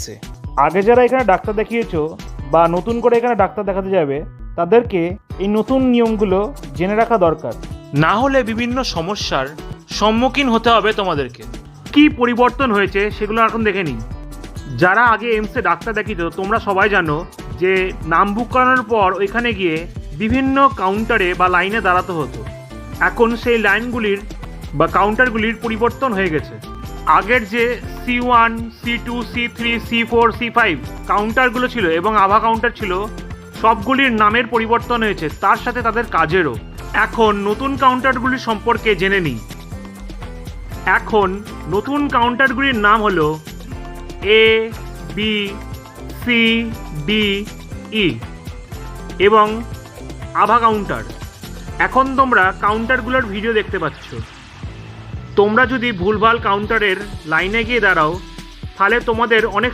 লাগছে আগে যারা এখানে ডাক্তার দেখিয়েছো বা নতুন করে এখানে ডাক্তার দেখাতে যাবে তাদেরকে এই নতুন নিয়মগুলো জেনে রাখা দরকার। না হলে বিভিন্ন সমস্যার সম্মুখীন হতে হবে তোমাদেরকে। কি পরিবর্তন হয়েছে সেগুলো এখন দেখে নিন। যারা আগে এমসে ডাক্তার দেখিত তোমরা সবাই জানো যে নাম বুক করানোর পর ওইখানে গিয়ে বিভিন্ন কাউন্টারে বা লাইনে দাঁড়াতে হতো। এখন সেই লাইনগুলির বা কাউন্টারগুলির পরিবর্তন হয়ে গেছে। আগের যে C one C two C three C four C five কাউন্টারগুলো ছিল এবং আভা কাউন্টার ছিল, সবগুলির নামের পরিবর্তন হয়েছে, তার সাথে তাদের কাজেরও। এখন নতুন কাউন্টারগুলির সম্পর্কে জেনে নিই। এখন নতুন কাউন্টারগুলির নাম হলো A B C D E এবং আভা কাউন্টার এখন তোমরা কাউন্টারগুলোর ভিডিও দেখতে পাচ্ছ। তোমরা যদি ভুলভাল কাউন্টারের লাইনে গিয়ে দাঁড়াও তাহলে তোমাদের অনেক